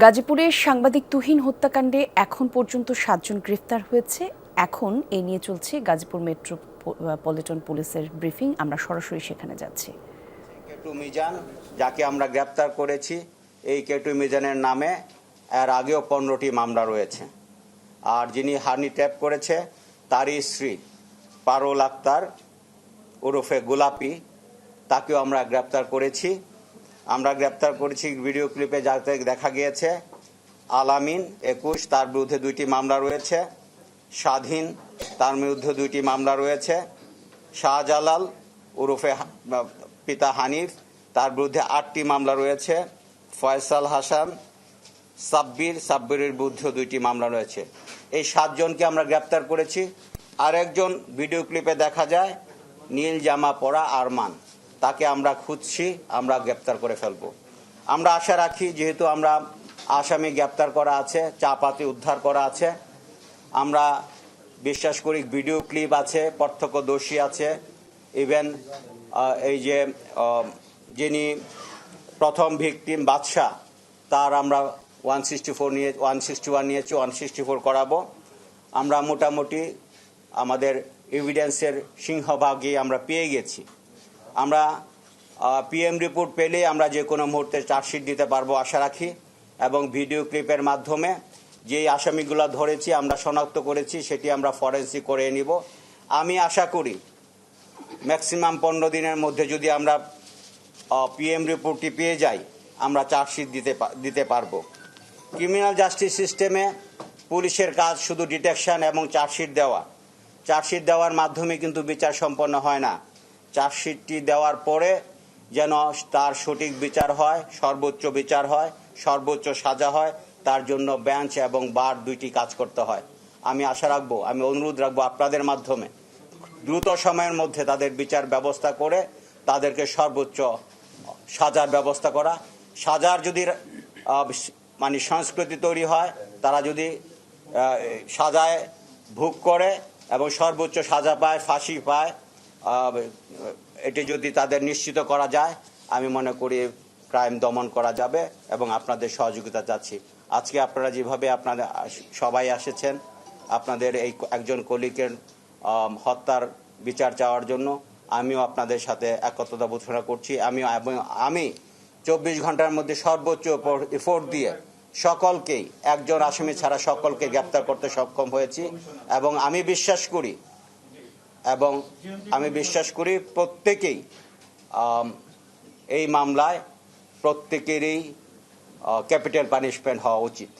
গাজীপুরে সাংবাদিক তুহিন হত্যাকাণ্ডে এখন পর্যন্ত সাতজন গ্রেফতার হয়েছে। এখন এ নিয়ে চলছে গাজীপুর মেট্রোপলিটন পুলিশের ব্রিফিং। আমরা সরাসরি সেখানে যাচ্ছি। কেটু মিজান, যাকে আমরা গ্রেপ্তার করেছি, এই কেটু মিজানের নামে এর আগেও পনেরোটি মামলা রয়েছে। আর যিনি হানি ট্যাপ করেছে, তারই স্ত্রী পারুল আক্তার ওরফে গোলাপি, তাকেও আমরা গ্রেপ্তার করেছি। আমরা গ্রেপ্তার করেছি ভিডিও ক্লিপে যাতে দেখা গিয়েছে। আলামিন একুশ, তার বিরুদ্ধে দুইটি মামলা রয়েছে। স্বাধীন, তার বিরুদ্ধে দুইটি মামলা রয়েছে। শাহজালাল ওরফে হা- পিতা হানিফ, তার বিরুদ্ধে আটটি মামলা রয়েছে। ফয়সাল হাসান, সাব্বির, সাব্বিরের বিরুদ্ধে দুইটি মামলা রয়েছে। এই সাতজনকে আমরা গ্রেপ্তার করেছি। আর একজন ভিডিও ক্লিপে দেখা যায়, নীল জামা পরা আরমান। তাকে আমরা খুঁজছি, আমরা গ্রেপ্তার করে ফেলব। আমরা আশা রাখি, যেহেতু আমরা আসামি গ্রেপ্তার করা আছে, চাপাতি উদ্ধার করা আছে, আমরা বিশ্বাস করি ভিডিও ক্লিপ আছে, প্রত্যক্ষদর্শী আছে, ইভেন এই যে যিনি প্রথম ভিকটিম বাদশাহ, তার আমরা ওয়ান সিক্সটি ফোর নিয়ে, ওয়ান সিক্সটি ওয়ান নিয়েছি, ওয়ান সিক্সটি ফোর করাবো। আমরা মোটামুটি আমাদের এভিডেন্সের সিংহভাগই আমরা পেয়ে গেছি। আমরা পিএম রিপোর্ট পেলে আমরা যে কোনো মুহূর্তে চার্জশিট দিতে পারব আশা রাখি। এবং ভিডিও ক্লিপের মাধ্যমে যেই আসামিগুলো ধরেছি, আমরা শনাক্ত করেছি, সেটি আমরা ফরেন্সিক করে নিব। আমি আশা করি ম্যাক্সিমাম পনেরো দিনের মধ্যে যদি আমরা পিএম রিপোর্টটি পেয়ে যাই, আমরা চার্জশিট দিতে দিতে পারব। ক্রিমিনাল জাস্টিস সিস্টেমে পুলিশের কাজ শুধু ডিটেকশন এবং চার্জশিট দেওয়া। চার্জশিট দেওয়ার মাধ্যমে কিন্তু বিচার সম্পন্ন হয় না। চার্জশিটটি দেওয়ার পরে যেন তার সঠিক বিচার হয়, সর্বোচ্চ বিচার হয়, সর্বোচ্চ সাজা হয়, তার জন্য বেঞ্চ এবং বার দুইটি কাজ করতে হয়। আমি আশা রাখব, আমি অনুরোধ রাখব আপনাদের মাধ্যমে দ্রুত সময়ের মধ্যে তাদের বিচার ব্যবস্থা করে তাদেরকে সর্বোচ্চ সাজার ব্যবস্থা করা। সাজার যদি মানে সংস্কৃতি তৈরি হয়, তারা যদি সাজায়, ভোগ করে এবং সর্বোচ্চ সাজা পায়, ফাঁসি পায় এটি যদি তাদের নিশ্চিত করা যায়, আমি মনে করি ক্রাইম দমন করা যাবে এবং আপনাদের সহযোগিতা চাচ্ছি। আজকে আপনারা যেভাবে আপনাদের সবাই এসেছেন আপনাদের এই একজন কলিকের হত্যার বিচার চাওয়ার জন্য আমিও আপনাদের সাথে একত্রতা ঘোষণা করছি। আমি আমি চব্বিশ ঘণ্টার মধ্যে সর্বোচ্চ এফোর্ট দিয়ে সকলকেই, একজন আসামি ছাড়া সকলকে গ্রেপ্তার করতে সক্ষম হয়েছি এবং আমি বিশ্বাস করি এবং আমি বিশ্বাস করি প্রত্যেকেই এই মামলায় প্রত্যেকেরই ক্যাপিটাল পানিশমেন্ট হওয়া উচিত।